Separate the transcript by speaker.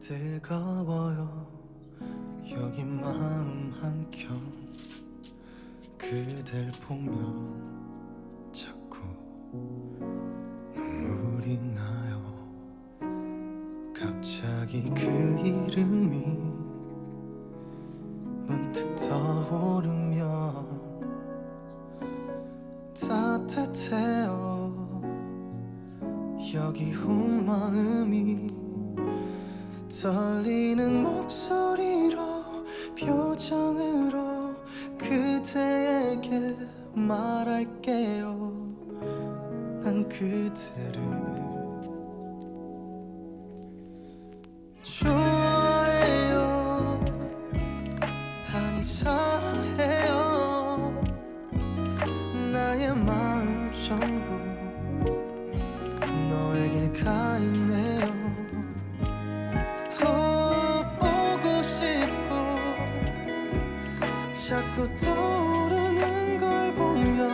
Speaker 1: 뜨거워요. 여기 마음 한켠. 그댈 보면 자꾸 눈물이 나요. 갑자기 그 이름이 문득 떠오르면 따뜻해. 여기 온 마음이 떨리는 목소리로 표정으로 그대에게 말할게요. 난 그대를 좋아해요. 아니 사랑해요. 나의 마음 전 자꾸 떠오르는 걸 보면